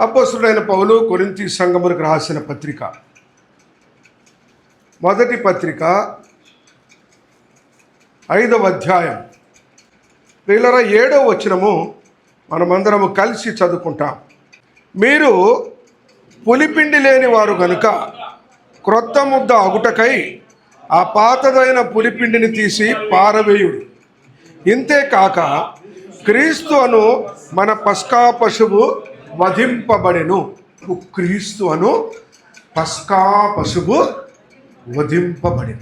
అపోసుడైన పౌలు కొరింతి సంగములకు రాసిన పత్రిక. మొదటి పత్రిక ఐదవ అధ్యాయం. వీళ్ళర ఏడవ వచనము మనమందరము కలిసి చదువుకుంటాం. మీరు పులిపిండి లేని వారు కనుక క్రొత్త ముద్ద అగుటకై ఆ పాతదైన పులిపిండిని తీసి పారవేయుడు. ఇంతేకాక క్రీస్తు అను మన పస్కా పశువు వధింపబడెను. క్రీస్తు అను పస్కా పశువు వధింపబడెను.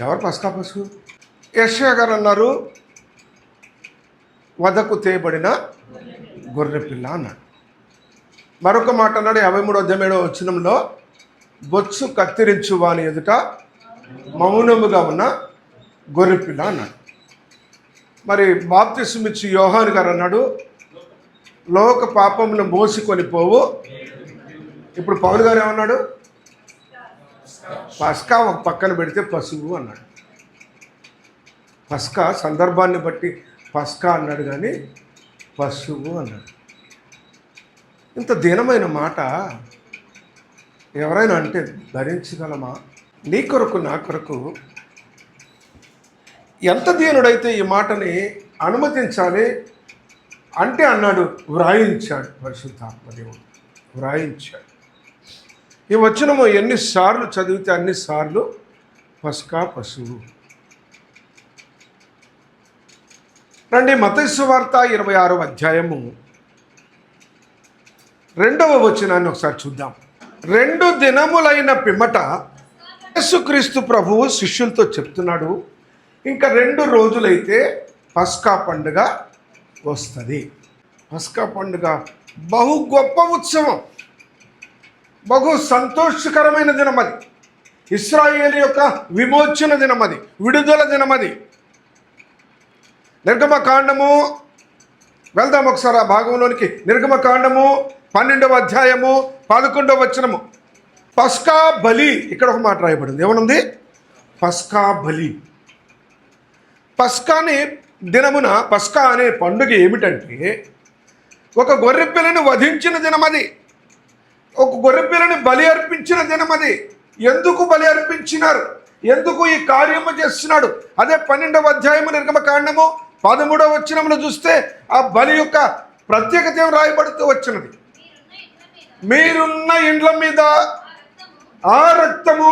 ఎవరు పస్కా పశువు? యశ్వ గారు అన్నారు వదకు గొర్రె గొర్రెపిల్ల అన్నాడు. మరొక మాట అన్నాడు యాభై మూడు అధ్యమేడో వచ్చినంలో బొత్సు కత్తిరించు వాని ఎదుట మౌనముగా ఉన్న గొర్రెపిల్ల అన్నాడు. మరి బాప్తిస్మిచ్చి యోహాన్ గారు అన్నాడు లోక పాపములు మోసుకొని పోవు. ఇప్పుడు పౌలు గారు ఏమన్నాడు? పస్కా ఒక పక్కన పెడితే పశువు అన్నాడు. పస్కా సందర్భాన్ని బట్టి పస్కా అన్నాడు కానీ పశువు అన్నాడు. ఇంత దీనమైన మాట ఎవరైనా అంటే ధరించగలమా? నీ కొరకు నా కొరకు ఎంత దీనుడైతే ఈ మాటని అనుమతించాలి అంటే అన్నాడు వ్రాయించాడు పరిశుద్ధాత్మదేవుడు వ్రాయించాడు. ఈ వచనము ఎన్నిసార్లు చదివితే అన్నిసార్లు పసుకా పశువు రండి మతస్సు వార్త ఇరవై ఆరవ అధ్యాయము. రెండవ వచనాన్ని ఒకసారి చూద్దాం. రెండు దినములైన పిమ్మట యేసుక్రీస్తు ప్రభువు శిష్యులతో చెప్తున్నాడు ఇంకా రెండు రోజులైతే పస్కా పండుగ వస్తుంది. పస్కా పండుగ బహు గొప్ప ఉత్సవం. బహు సంతోషకరమైన దినం అది ఇస్రాయేల్ యొక్క విమోచన దినం అది విడుదల దినం అది నిర్గమకాండము వెళ్దాం ఒకసారి ఆ భాగంలోనికి. నిర్గమకాండము పన్నెండవ అధ్యాయము పదకొండవ వచనము. పస్కా బలి ఇక్కడ ఒక మాట రాయబడింది. ఏమనుంది? పస్కా బలి. పస్కాని దినమున పస్కా అనే పండుగ ఏమిటంటే ఒక గొర్రెపిల్లని వధించిన దినమది. ఒక గొర్రె పిల్లని బలి అర్పించిన దినమది. ఎందుకు బలి అర్పించినారు? ఎందుకు ఈ కార్యము చేస్తున్నాడు? అదే పన్నెండవ అధ్యాయము నిర్గమ కాండము పదమూడవ వచ్చినములు చూస్తే ఆ బలి యొక్క ప్రత్యేకత ఏం రాయబడుతూ వచ్చినది? మీరున్న ఇండ్ల మీద ఆ రక్తము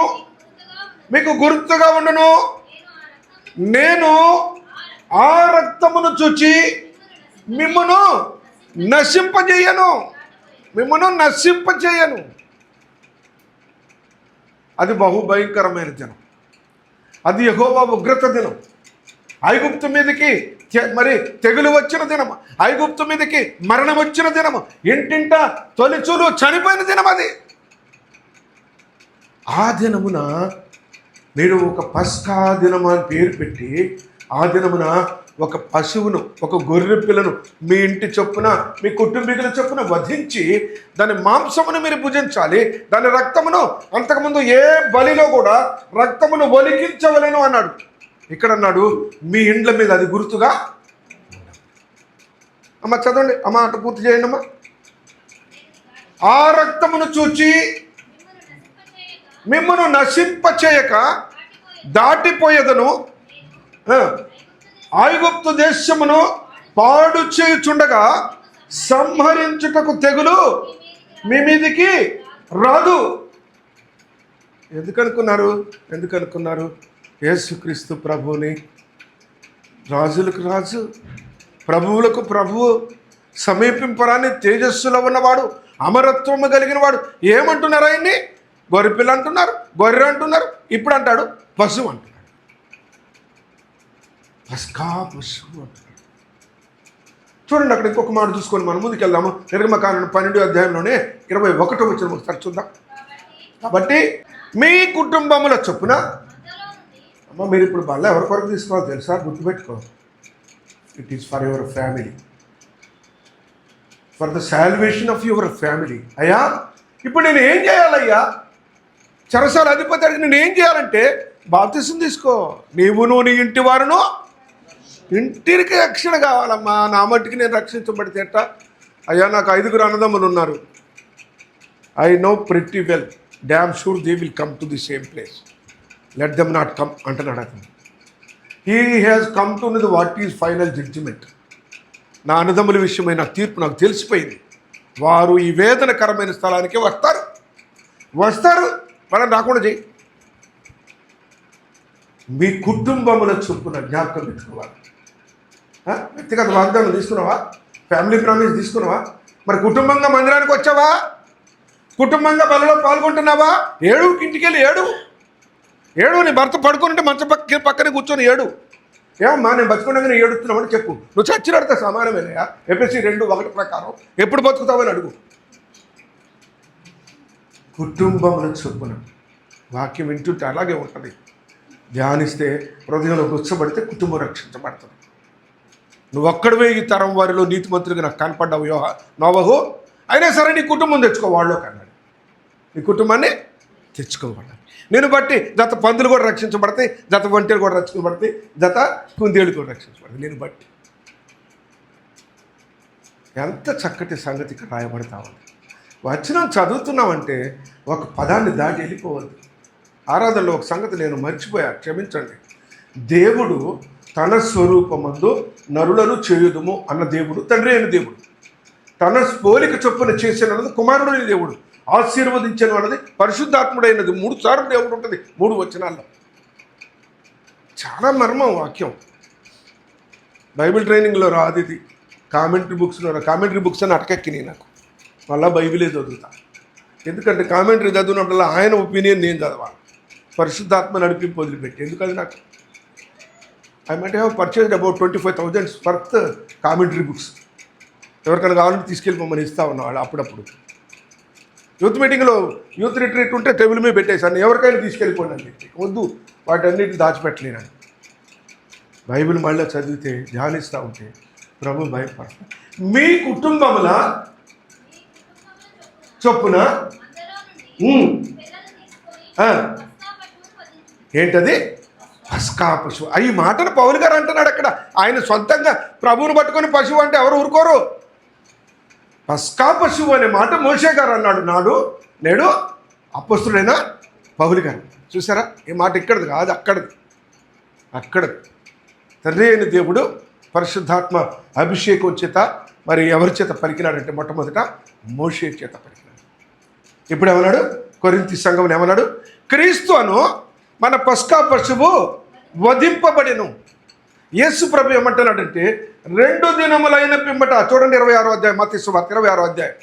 మీకు గుర్తుగా ఉండను. నేను ఆ రక్తమును చూచి మిమ్మను నశింపజేయను. మిమ్మను నశింపజేయను. అది బహుభయంకరమైన దినం. అది యహోవా ఉగ్రత దినం. ఐగుప్తు మీదకి తె- మరి తెగులు వచ్చిన దినం. ఐగుప్తు మీదకి మరణం వచ్చిన దినము ఇంటింట తొలిచూలు చనిపోయిన దినం అది. ఆ దినమున మీరు ఒక పస్కా దినం అని పేరు పెట్టి ఆ దినమున ఒక పశువును ఒక గొర్రె పిల్లను మీ ఇంటి చొప్పున మీ కుటుంబీకుల చొప్పున వధించి దాని మాంసమును మీరు భుజించాలి. దాని రక్తమును అంతకుముందు ఏ బలిలో కూడా రక్తమును ఒలికించవలేను అన్నాడు. ఇక్కడ అన్నాడు మీ ఇండ్ల మీద అది గుర్తుగా అమ్మ చదవండి. అమ్మ అటు పూర్తి చేయండి అమ్మ. ఆ రక్తమును చూచి మిమ్మను నశింపచేయక దాటిపోయేదను ఐగుప్తు దేశమును పాడు చేయుచుండగా సంహరించుటకు తెగులు మీ మీదికి రాదు. ఎందుకనుకున్నారు? ఎందుకనుకున్నారు? యేసుక్రీస్తు ప్రభువుని. రాజులకు రాజు ప్రభువులకు ప్రభువు సమీపింపరాని తేజస్సులో ఉన్నవాడు అమరత్వము కలిగిన వాడు ఏమంటున్నారు ఆయన్ని? గొర్రెపిల్ల అంటున్నారు గొర్రె అంటున్నారు ఇప్పుడు అంటాడు పశువు అంటున్నారు చూడండి అక్కడ ఇంకొక మాట చూసుకొని మనం ముందుకెళ్దాము. నిర్గమకాండం పన్నెండు అధ్యాయంలోనే ఇరవై ఒకటో వచ్చిన ఒకసారి చూద్దాం. కాబట్టి మీ కుటుంబముల చొప్పున అమ్మ మీరు ఇప్పుడు బల్ల ఎవరి కొరకు తీసుకోవాలి తెలుసా? గుర్తుపెట్టుకో. It is for your family for the salvation of your family అయ్యా ఇప్పుడు నేను ఏం చేయాలయ్యా? చెరసాల అధిపతి అడిగి నేను ఏం చేయాలంటే బాప్తిసం తీసుకో. నీవును నీ ఇంటి వారును ఇంటికి రక్షణ కావాలమ్మా. నా మట్టికి నేను రక్షించబడితే ఎట్టా అయ్యా నాకు ఐదుగురు అన్నదమ్ములు ఉన్నారు. I know pretty well damn sure they will come to the same place let them not come అంటున్నాడు అతను he has come to the what is final judgement నా అన్నదమ్ముల విషయమైన తీర్పు నాకు తెలిసిపోయింది. వారు ఈ వేదనకరమైన స్థలానికి వస్తారు. వస్తారు. వాళ్ళని రాకుండా చేయి. మీ కుటుంబముల చొప్పున జ్ఞాపకం పెట్టుకోవాలి. వ్యక్తిగత వాగ్దానం తీసుకున్నావా? ఫ్యామిలీ ప్రామిస్ తీసుకున్నావా? మరి కుటుంబంగా మందిరానికి వచ్చావా? కుటుంబంగా బలలో పాల్గొంటున్నావా? ఏడు ఇంటికి వెళ్ళి ఏడు. ఏడు నీ భర్త పడుకుంటే మంచం పక్క పక్కనే కూర్చొని ఏడు. ఏమమ్మా నేను బతుకుండగానే ఏడుస్తున్నామని చెప్పు. నువ్వు చచ్చినడితే సమానమేనయా ఎపిసి రెండు ఒకటి ప్రకారం ఎప్పుడు బతుకుతావని అడుగు. కుటుంబం చొప్పున వాక్యం వింటుంటే అలాగే ఉంటుంది. ధ్యానిస్తే హృదయంలో గుచ్చబడితే కుటుంబం రక్షించబడుతుంది. నువ్వు ఒక్కడవే ఈ తరం వారిలో నీతిమంతుడిగా నాకు కనపడ్డావు యోహ నోవహు. అయినా సరే నీ కుటుంబం తెచ్చుకో వాళ్ళు కన్నాడు. నీ కుటుంబాన్ని తెచ్చుకోవాలి. నేను బట్టి జత పందులు కూడా రక్షించబడతాయి జత ఒంటెలు కూడా రక్షించబడతాయి జత కుందేళ్ళు కూడా రక్షించబడతాయి నేను బట్టి. ఎంత చక్కటి సంగతి ఇక్కడ రాయబడతా ఉంది. వచనం చదువుతున్నామంటే ఒక పదాన్ని దాటి వెళ్ళిపోవద్దు. ఆరాధనలో ఒక సంగతి నేను మర్చిపోయా క్షమించండి. దేవుడు తన స్వరూపమందు నరులను చేయుదుము అన్న దేవుడు తండ్రి అయిన దేవుడు. తన పోలిక చొప్పున చేసినది కుమారుడైన దేవుడు ఆశీర్వదించిన అన్నది పరిశుద్ధాత్ముడైనది. మూడు సార్లు దేవుడు ఉంటుంది మూడు వచనాల్లో. చాలా మర్మం వాక్యం. బైబిల్ ట్రైనింగ్లో రాదు ఇది. కామెంటరీ బుక్స్లో కామెంటరీ బుక్స్ అని అటకెక్కినాయి నాకు. మళ్ళీ బైబిలే చదువుతా. ఎందుకంటే కామెంటరీ చదివినప్పుడల్లా ఆయన ఒపీనియన్ నేను చదవాలి. పరిశుద్ధాత్మ నడిపింపు వదిలిపెట్టి. ఎందుకంటే నాకు? I might have purchased about twenty five thousands worth commentary books ఎవరికైనా కావాలంటే తీసుకెళ్ళిపోమని ఇస్తా ఉన్నవాళ్ళు అప్పుడప్పుడు. యూత్ మీటింగ్లో యూత్ రిట్రీట్ ఉంటే టేబుల్ మీద పెట్టేశాను ఎవరికైనా తీసుకెళ్ళిపోండి అని చెప్పి. వద్దు వాటన్నిటిని దాచిపెట్టలేనని. బైబిల్ మళ్ళీ చదివితే ధ్యానిస్తూ ఉంటే ప్రభు భయపడతాడు. మీ కుటుంబముల చొప్పున ఏంటది? పస్కా పశువు. ఈ మాటను పౌలు గారు అంటున్నాడు అక్కడ. ఆయన సొంతంగా ప్రభువుని పట్టుకొని పశువు అంటే ఎవరు ఊరుకోరు? పస్కా పశువు అనే మాట మోషే గారు అన్నాడు. నాడు నేడు అపస్తుడైన పౌలు గారు. చూసారా? ఈ మాట ఇక్కడది కాదు అక్కడది. అక్కడది. తండ్రి అయిన దేవుడు పరిశుద్ధాత్మ అభిషేకం చేత మరి ఎవరి చేత పలికినాడంటే మొట్టమొదట మోషే చేత పలికినాడు. ఇప్పుడు ఏమన్నాడు? కొరింతి సంఘం ఏమన్నాడు? క్రీస్తు అను మన పస్కా పశువు వధింపబడిను. యేసు ప్రభు ఏమంటున్నాడంటే రెండు దినములైన పిమ్మట చూడండి ఇరవై ఆరో అధ్యాయం మత సువార్త ఇరవై ఆరో అధ్యాయం.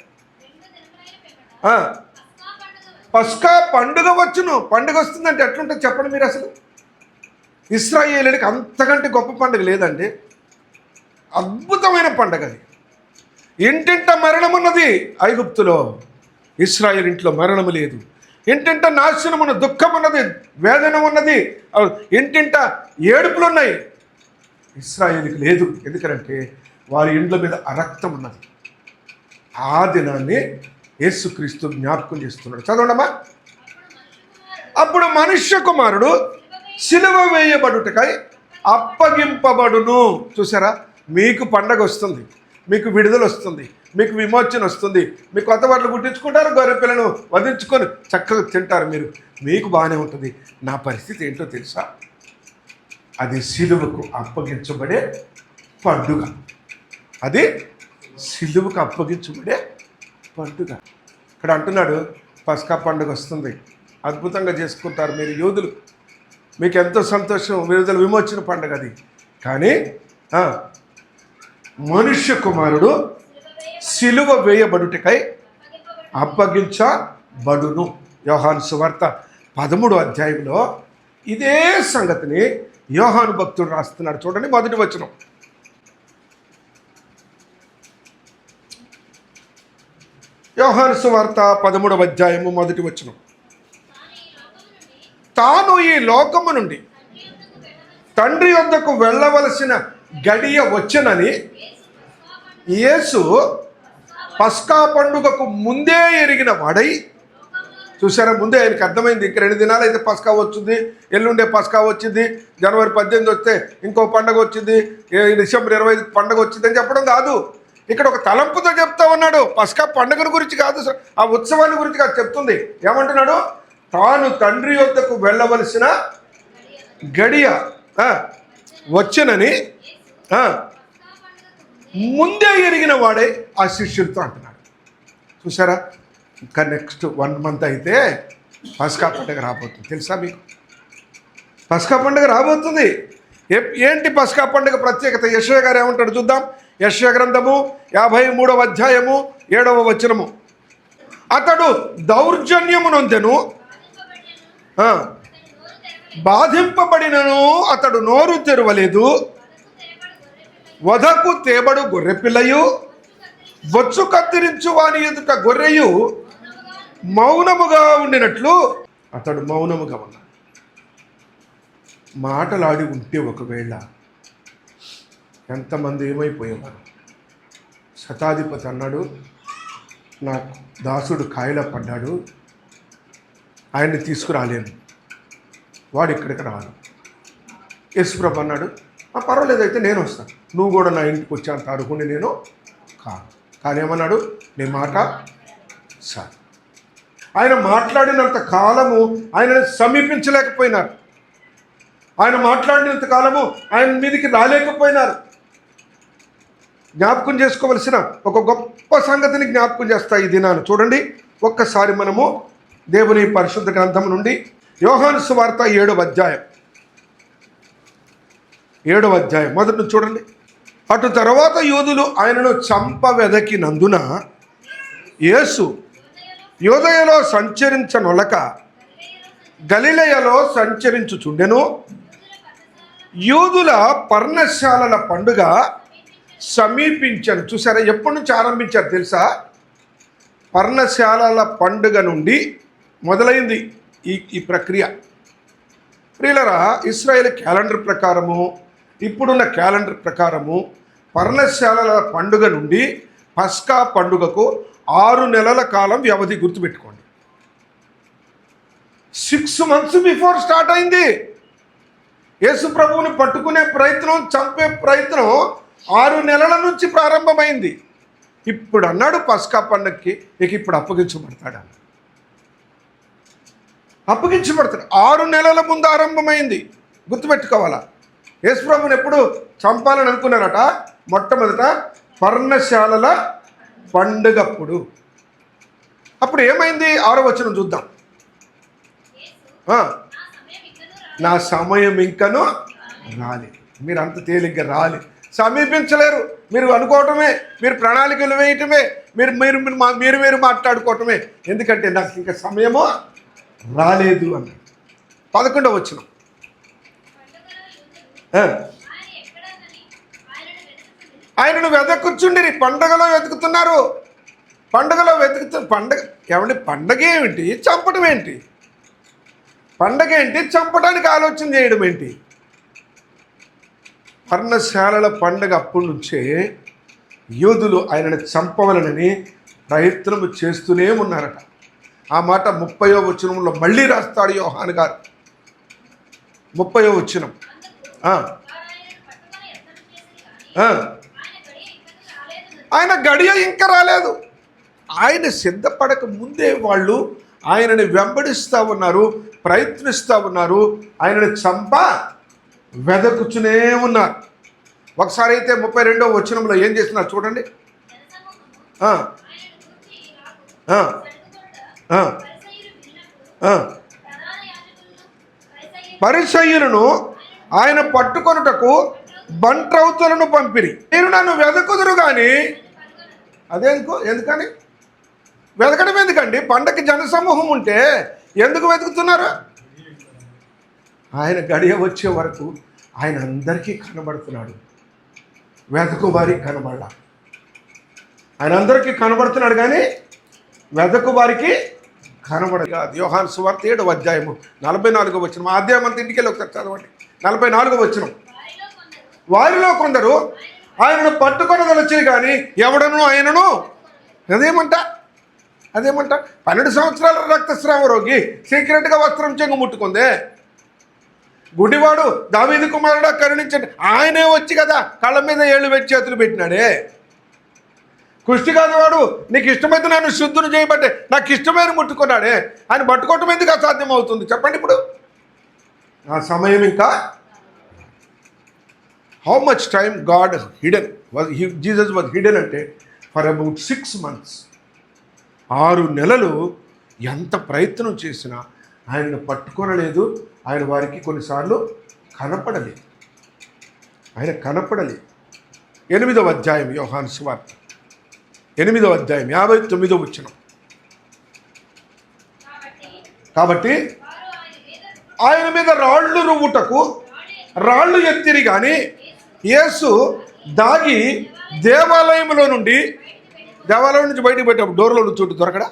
పస్కా పండుగ వచ్చును. పండుగ వస్తుందంటే ఎట్లుంటుంది చెప్పండి మీరు అసలు? ఇస్రాయేలుడికి అంతకంటే గొప్ప పండుగ లేదండి. అద్భుతమైన పండుగ అది. ఇంటింట మరణం ఉన్నది ఐగుప్తులో. ఇస్రాయేల్ ఇంట్లో మరణము లేదు. ఇంటింట నాశనం ఉన్న దుఃఖం ఉన్నది వేదన ఉన్నది. ఇంటింట ఏడుపులు ఉన్నాయి ఇస్రాయేల్కి లేదు. ఎందుకంటే వారి ఇండ్ల మీద అరక్తం ఉన్నది. ఆ దినాన్ని యేసుక్రీస్తు జ్ఞాపకం చేస్తున్నాడు. చదవండమ్మా. అప్పుడు మనుష్య కుమారుడు సిలువ వేయబడుటకై అప్పగింపబడును. చూసారా? మీకు పండగ వస్తుంది. మీకు విడుదల వస్తుంది మీకు విమోచన వస్తుంది. మీకు కొత్త బట్టలు కుట్టించుకుంటారు గొర్రె పిల్లను వధించుకొని చక్కగా తింటారు మీరు. మీకు బాగానే ఉంటుంది. నా పరిస్థితి ఏంటో తెలుసా? అది సిలువకు అప్పగించబడే పండుగ. అది సిలువకు అప్పగించబడే పండుగ. ఇక్కడ అంటున్నాడు పస్కా పండుగ వస్తుంది. అద్భుతంగా చేసుకుంటారు మీరు యోధులు. మీకు ఎంతో సంతోషం విడుదల విమోచన పండుగ అది. కానీ మనుష్య కుమారుడు సిలువ వేయబడుటకై అప్పగించబడును. యోహాను సువార్త పదమూడు అధ్యాయంలో ఇదే సంగతిని యోహాను భక్తుడు రాస్తున్నాడు. చూడండి మొదటి వచనం. యోహాను సువార్త పదమూడవ అధ్యాయము మొదటి వచనం. తాను ఈ లోకము నుండి తండ్రి వద్దకు వెళ్ళవలసిన గడియ వచ్చనని యేసు పస్కా పండుగకు ముందే ఎరిగిన వాడై చూసారా ముందే ఆయనకి అర్థమైంది. ఇంక రెండు దినాలు అయితే పస్కా వచ్చింది. ఎల్లుండే పస్కా వచ్చింది. జనవరి పద్దెనిమిది వస్తే ఇంకో పండగ వచ్చింది. డిసెంబర్ ఇరవై ఐదు పండగ వచ్చింది అని చెప్పడం కాదు. ఇక్కడ ఒక తలంపుతో చెప్తా ఉన్నాడు. పస్కా పండుగను గురించి కాదు ఆ ఉత్సవాన్ని గురించి కాదు చెప్తుంది. ఏమంటున్నాడు? తాను తండ్రి యొద్దకు వెళ్ళవలసిన గడియ వచ్చినని ముందే ఎరిగిన వాడే ఆ శిష్యులతో అంటున్నాడు. చూసారా ఇంకా నెక్స్ట్ వన్ మంత్ అయితే పస్కా పండుగ రాబోతుంది. తెలుసా మీకు? పస్కా పండుగ రాబోతుంది. ఏ- ఏంటి పస్కా పండుగ ప్రత్యేకత? యశ్వ గారు ఏమంటాడు చూద్దాం. యశ్వ గ్రంథము యాభై మూడవ అధ్యాయము ఏడవ వచనము. అతడు దౌర్జన్యము నొందెను బాధింపబడినను అతడు నోరు తెరవలేదు. వధకు తేబడు గొర్రెపిల్లయు వచ్చు కత్తిరించు వాని ఎదుట గొర్రెయు మౌనముగా ఉండినట్లు అతడు మౌనముగా ఉన్నాడు. మాటలాడి ఉంటే ఒకవేళ ఎంతమంది ఏమైపోయేవారు? శతాధిపతి అన్నాడు నా దాసుడు కాయల పడ్డాడు ఆయన్ని తీసుకురాలేను వాడు ఇక్కడికి రాను యేసుప్రభు అన్నాడు పర్వాలేదు అయితే నేను వస్తాను నువ్వు కూడా నా ఇంటికి వచ్చాను తాడుకుని నేను కాను. కానీ ఏమన్నాడు? నీ మాట సార్. ఆయన మాట్లాడినంత కాలము ఆయనని సమీపించలేకపోయినారు. ఆయన మాట్లాడినంత కాలము ఆయన మీదకి రాలేకపోయినారు. జ్ఞాపకం చేసుకోవలసిన ఒక గొప్ప సంగతిని జ్ఞాపకం చేస్తా ఈ చూడండి ఒక్కసారి మనము దేవుని పరిశుద్ధ గ్రంథం నుండి యోహాను సువార్త ఏడవ అధ్యాయం. ఏడవ అధ్యాయం. మొదటి నుంచి చూడండి. అటు తర్వాత యోధులు ఆయనను చంప వెదకినందున యేసు యోదయలో సంచరించనొలక గలిలయలో సంచరించుచుండెను. యూదుల పర్ణశాలల పండుగ సమీపించాను చూసారా ఎప్పటి నుంచి ఆరంభించారు తెలుసా? పర్ణశాలల పండుగ నుండి మొదలైంది ఈ ఈ ప్రక్రియ. ప్రియులరా ఇస్రాయేల్ క్యాలెండర్ ప్రకారము ఇప్పుడున్న క్యాలెండర్ ప్రకారము పర్ణశాలల పండుగ నుండి పస్కా పండుగకు ఆరు నెలల కాలం వ్యవధి గుర్తుపెట్టుకోండి. సిక్స్ మంత్స్ బిఫోర్ స్టార్ట్ అయింది. యేసు ప్రభువుని పట్టుకునే ప్రయత్నం చంపే ప్రయత్నం ఆరు నెలల నుంచి ప్రారంభమైంది. ఇప్పుడు అన్నాడు పస్కా పండగకి ఇక ఇప్పుడు అప్పగించబడతాడు? అన్నాడు. అప్పగించబడతాడు. ఆరు నెలల ముందు ఆరంభమైంది. గుర్తుపెట్టుకోవాలా? యేసుప్రభుని ఎప్పుడు చంపాలని అనుకున్నారట? మొట్టమొదట పర్ణశాలల పండుగప్పుడు. అప్పుడు ఏమైంది? ఆరో వచనం చూద్దాం. నా సమయం ఇంకను రాలేదు. మీరు అంత తేలిగ్గా రాలేదు సమీపించలేరు. మీరు అనుకోవటమే మీరు ప్రణాళికలు వేయటమే మీరు మీరు మీరు మా- మీరు మీరు మాట్లాడుకోవటమే. ఎందుకంటే నాకు ఇంకా సమయము రాలేదు అన్నాడు. పదకొండవ వచ్చినాం ఆయనను వెతకుచుండిరి పండగలో వెతుకుతున్నారు. పండగలో వెతుకుతు పండగ ఏమండి పండగ ఏమిటి? చంపడం ఏంటి? పండగ ఏంటి? చంపడానికి ఆలోచన చేయడం ఏంటి? పర్ణశాలల పండగ అప్పటి నుంచే యోధులు ఆయనను చంపవలనని ప్రయత్నము చేస్తూనే ఉన్నారట. ఆ మాట ముప్పయో వచనంలో మళ్ళీ రాస్తాడు యోహాన్ గారు. ముప్పయో వచనం. ఆయన గడియ ఇంకా రాలేదు. ఆయన సిద్ధపడక ముందే వాళ్ళు ఆయనని వెంబడిస్తూ ఉన్నారు ప్రయత్నిస్తూ ఉన్నారు. ఆయనని చంప వెదకుచునే ఉన్నారు. ఒకసారి అయితే ముప్పై రెండో వచనంలో ఏం చేస్తున్నారు చూడండి. ఆ, ఆయన పట్టుకొనుటకు బంట్రౌతులను పంపిరి. మీరు నన్ను వెదకుదురు కానీ అదేందుకు ఎందుకని? వెతకడం ఎందుకండి? పండగకి జనసమూహం ఉంటే ఎందుకు వెతుకుతున్నారు? ఆయన గడియ వచ్చే వరకు ఆయన అందరికీ కనబడుతున్నాడు. వెతకు వారికి కనబడాల. ఆయన అందరికీ కనబడుతున్నాడు కానీ వెతకు వారికి కనబడదు యోహాన్ సువార్త ఏడవ అధ్యాయము నలభై నాలుగో వచ్చిన మా అధ్యాయం అంతా ఇంటికి వెళ్ళి ఒకసారి చదవండి. నలభై నాలుగు వచ్చిన. వారిలో కొందరు ఆయనను పట్టుకొనదలొచ్చి కానీ ఎవడను ఆయనను అదేమంట? అదేమంట? పన్నెండు సంవత్సరాల రక్తస్రావ రోగి సీక్రెట్గా వస్త్రం చెంగు ముట్టుకుందే. గుడివాడు దావీది కుమారుడు కరుణించండి. ఆయనే వచ్చి కదా కళ్ళ మీద ఏళ్ళు పెట్టి చేతులు పెట్టినాడే. కుష్టి వాడు నీకు ఇష్టమైతే నన్ను శుద్ధుని చేయబట్టే నాకు ఇష్టమైన ముట్టుకున్నాడే. ఆయన పట్టుకోవటం ఎందుకు అసాధ్యం అవుతుంది చెప్పండి ఇప్పుడు. ఆ సమయం ఇంకా? How much time God hidden Jesus was hidden అంటే ఫర్ అబౌట్ సిక్స్ మంత్స్ ఆరు నెలలు ఎంత ప్రయత్నం చేసినా ఆయనను పట్టుకొనలేదు ఆయన వారికి కొన్నిసార్లు కనపడలేదు. ఆయన కనపడలేదు. ఎనిమిదవ అధ్యాయం యోహాన్ సువార్త. ఎనిమిదవ అధ్యాయం యాభై తొమ్మిదో వచ్చిన కాబట్టి ఆయన మీద రాళ్ళు రువ్వుటకు రాళ్ళు ఎత్తిరి కానీ యేసు దాగి దేవాలయంలో నుండి దేవాలయం నుంచి బయటకు పెట్టాడు డోర్లో నుంచుంటే దొరకడా?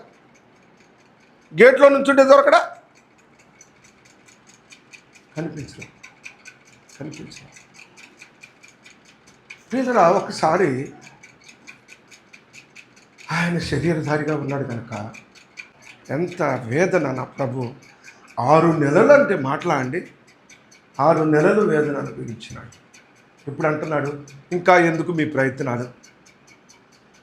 గేట్లో నుంచి ఉంటే దొరకడా? కనిపించడం కనిపించడం. ఒకసారి ఆయన శరీరధారిగా ఉన్నాడు కనుక ఎంత వేదన నా ప్రభు. ఆరు నెలలు అంటే మాట్లాడండి ఆరు నెలలు వేదన అనుభవించినాడు. ఇప్పుడు అంటున్నాడు ఇంకా ఎందుకు మీ ప్రయత్నాలు?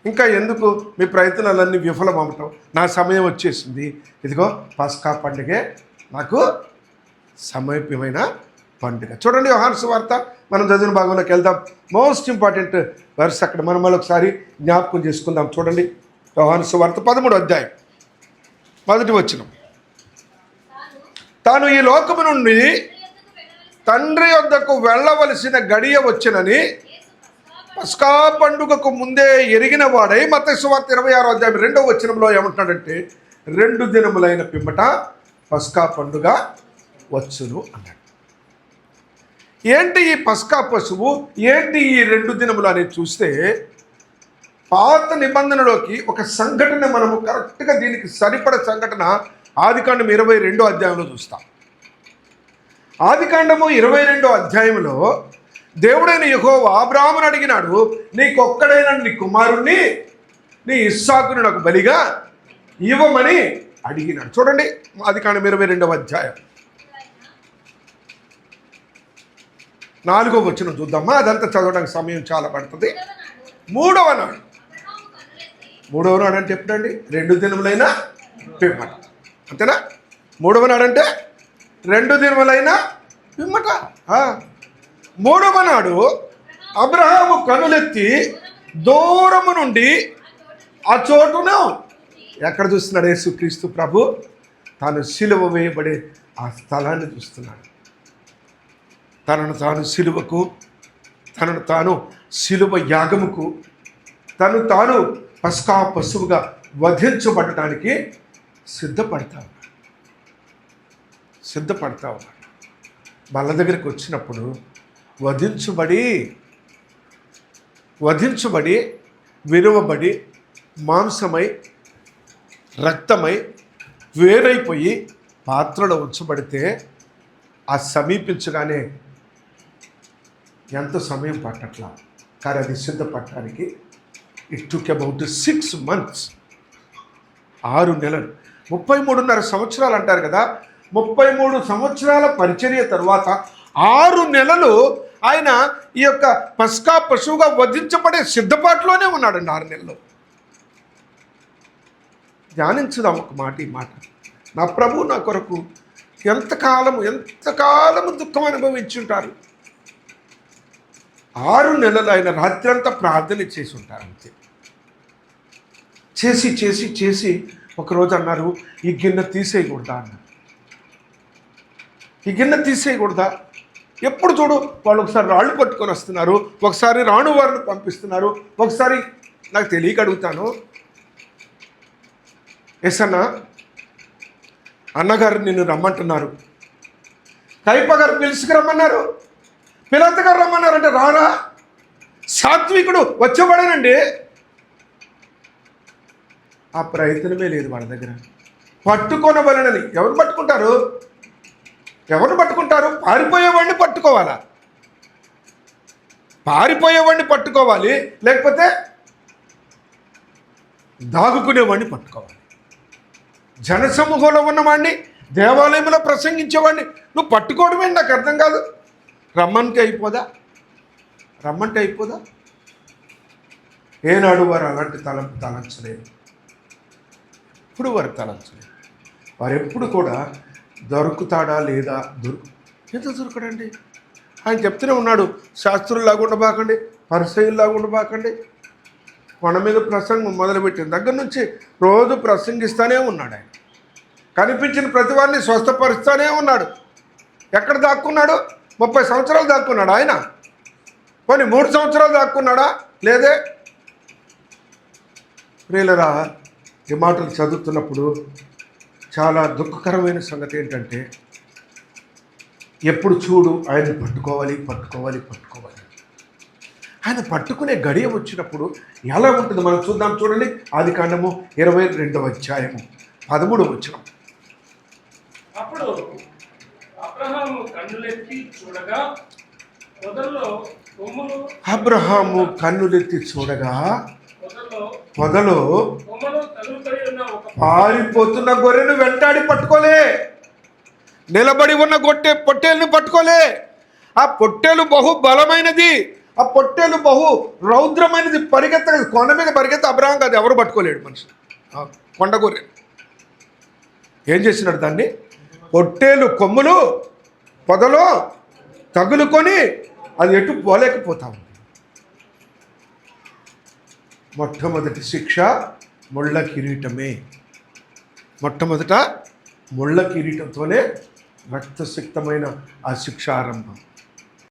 ఇంకా ఎందుకు మీ ప్రయత్నాలన్నీ విఫలం అవ్వటం నా సమయం వచ్చేసింది. ఇదిగో పస్కా పండుగే నాకు సమీపమైన పండుగ. చూడండి యోహాన్స్ వార్త. మనం చదివిన భాగంలోకి వెళ్దాం. మోస్ట్ ఇంపార్టెంట్ వర్స్ అక్కడ మనం మళ్ళీ ఒకసారి జ్ఞాపకం చేసుకుందాం. చూడండి యోహాన్స్ వార్త పదమూడు అధ్యాయం. మొదటి వచ్చినాం తాను ఈ లోకము నుండి తండ్రి వద్దకు వెళ్ళవలసిన గడియ వచ్చినని పస్కా పండుగకు ముందే ఎరిగిన వాడై మత సువార్త ఇరవై ఆరో అధ్యాయం రెండవ వచనంలో ఏమంటున్నాడంటే రెండు దినములైన పిమ్మట పస్కా పండుగ వచ్చును అన్నాడు. ఏంటి ఈ పస్కా పశువు? ఏంటి ఈ రెండు దినములు అనేది చూస్తే పాత నిబంధనలోకి ఒక సంఘటన మనము కరెక్ట్గా దీనికి సరిపడ సంఘటన ఆదికాండం ఇరవై రెండో అధ్యాయంలో చూస్తాం. ఆదికాండము ఇరవై రెండో అధ్యాయంలో దేవుడైన యహో అబ్రాహ్మను అడిగినాడు నీకొక్కడైన నీ కుమారుణ్ణి నీ ఇస్సాకుని నాకు బలిగా ఇవ్వమని అడిగినాడు. చూడండి ఆదికాండం ఇరవై రెండవ అధ్యాయం. నాలుగో వచ్చిన చూద్దామా? అదంతా చదవడానికి సమయం చాలా పడుతుంది. మూడవ నాడు. మూడవ నాడు అంటే ఎప్పుడండి? రెండు దినములైనా పేపర్ అంతేనా? మూడవ నాడంటే రెండు దినములైన పిమ్మట. మూడవ నాడు అబ్రహాము కనులెత్తి దూరము నుండి ఆ చోటున ఎక్కడ చూస్తున్నాడు యేసుక్రీస్తు ప్రభు? తాను సిలువ వేయబడే ఆ స్థలాన్ని చూస్తున్నాడు. తనను తాను సిలువకు తనను తాను సిలువ యాగముకు తను తాను పస్కా పశువుగా వధించబడటానికి సిద్ధపడతా ఉన్నాడు సిద్ధపడతా ఉన్నాడు బల్ల దగ్గరికి వచ్చినప్పుడు వధించబడి వధించబడి విరువబడి మాంసమై రక్తమై వేరైపోయి పాత్రలో ఉంచబడితే ఆ సమీపించగానే ఎంత సమయం పట్టట్లా? కానీ అది సిద్ధపడటానికి it took about six months ఆరు నెలలు. ముప్పై మూడున్నర సంవత్సరాలు అంటారు కదా. ముప్పై మూడు సంవత్సరాల పరిచర్య తర్వాత ఆరు నెలలు ఆయన ఈ యొక్క పస్కా పశువుగా వధించబడే సిద్ధపాటులోనే ఉన్నాడండి ఆరు నెలలు. ధ్యానించుదాం ఒక మాట ఈ మాట. నా ప్రభు నా కొరకు ఎంతకాలము ఎంతకాలము దుఃఖం అనుభవించుంటారు? ఆరు నెలలు ఆయన రాత్రంతా ప్రార్థన చేసి ఉంటారు అంతే. చేసి చేసి చేసి ఒకరోజు అన్నారు ఈ గిన్నె తీసేయకూడదా? అన్నారు. ఈ గిన్నె తీసేయకూడదా? ఎప్పుడు చూడు వాళ్ళు ఒకసారి రాళ్ళు పట్టుకొని వస్తున్నారు ఒకసారి రాణు వారిని పంపిస్తున్నారు ఒకసారి నాకు తెలియక అడుగుతాను. ఎస్ అన్న అన్నగారు నిన్ను రమ్మంటున్నారు. కైప గారు పిలుచుకురమ్మన్నారు పిలత గారు రమ్మన్నారంటే రారా? సాత్వికుడు వచ్చేవాడేనండి. ఆ ప్రయత్నమే లేదు వాళ్ళ దగ్గర. పట్టుకొనవలనని ఎవరు పట్టుకుంటారు? ఎవరు పట్టుకుంటారు? పారిపోయేవాడిని పట్టుకోవాలా? పారిపోయేవాడిని పట్టుకోవాలి లేకపోతే దాగుకునేవాడిని పట్టుకోవాలి. జనసమూహంలో ఉన్నవాడిని దేవాలయంలో ప్రసంగించేవాడిని నువ్వు పట్టుకోవడమే నాకు అర్థం కాదు. రమ్మంటే అయిపోదా? రమ్మంటే అయిపోదా? ఏనాడు వారు అలాంటి తలంపు తలంచలేదు. ఇప్పుడు వారు తలంచలేదు వారు ఎప్పుడు కూడా దొరుకుతాడా లేదా దొరుకు ఎంత దొరకడండి? ఆయన చెప్తూనే ఉన్నాడు శాస్త్రుల్లాగా ఉండబాకండి పరిసయుల్లాగా ఉండబాకండి. కొండ మీద ప్రసంగం మొదలుపెట్టిన దగ్గర నుంచి రోజు ప్రసంగిస్తూనే ఉన్నాడు ఆయన. కనిపించిన ప్రతి వారిని స్వస్థపరుస్తూనే ఉన్నాడు. ఎక్కడ దాక్కున్నాడు? ముప్పై సంవత్సరాలు దాక్కున్నాడు ఆయన? కొన్ని మూడు సంవత్సరాలు దాక్కున్నాడా? లేదే? ప్రియులరా ఈ మాటలు చదువుతున్నప్పుడు చాలా దుఃఖకరమైన సంగతి ఏంటంటే ఎప్పుడు చూడు ఆయన్ని పట్టుకోవాలి పట్టుకోవాలి పట్టుకోవాలి. ఆయన పట్టుకునే గడియ వచ్చినప్పుడు ఎలా ఉంటుంది మనం చూద్దాం చూడండి. ఆది కాండము ఇరవై రెండవ అధ్యాయము పదమూడు వచ్చిన అప్పుడు అబ్రహాము కన్నులెత్తి చూడగా పొదలో కొమ్మలు తగులుకొని ఉన్న ఒక పారిపోతున్న గొర్రెను వెంటాడి పట్టుకోలే. నిలబడి ఉన్న గొట్టె పొట్టేలును పట్టుకోలే. ఆ పొట్టేలు బహు బలమైనది. ఆ పొట్టేలు బహు రౌద్రమైనది. పరిగెత్త కొండ మీద పరిగెత్త అబ్రహం కాదు ఎవరు పట్టుకోలేడు మనిషి. కొండ గొర్రె. ఏం చేసినాడు దాన్ని? పొట్టేలు కొమ్ములు పొదలో తగులుకొని అది ఎటు పోలేకపోతా ఉంది. మొట్టమొదటి శిక్ష ముళ్ళ కిరీటమే. మొట్టమొదట ముళ్ళ కిరీటంతోనే రక్తసిక్తమైన ఆ శిక్ష ఆరంభం.